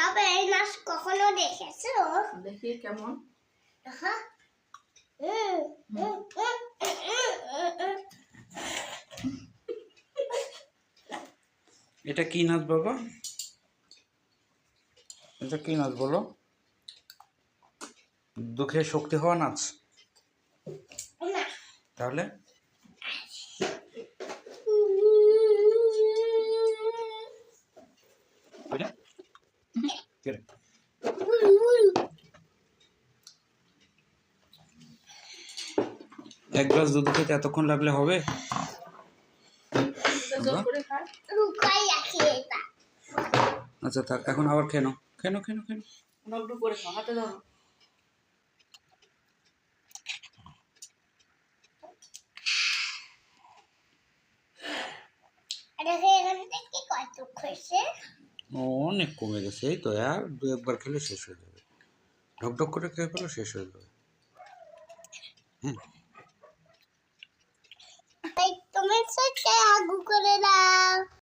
বাবা এই নাচ কখনো দেখেছ? দেখি কেমন। এটা কি নাচ বাবা? এটা কি নাচ বলো? দুঃখে শক্তি হওয়া নাচ। তাহলে? কে রে? এক গ্লাস দুধ খেতে এতক্ষণ লাগলে হবে? করে আচ্ছা থাক এখন আবার খেয়ে করে খাও ধরো। এটা এখান থেকে কত হয়েছে ও, অনেক কমে গেছে, এই তো আর দু একবার খেলে শেষ হয়ে যাবে। ঢকঢক করে খেয়ে ফেলো, শেষ হয়ে যাবে। তাই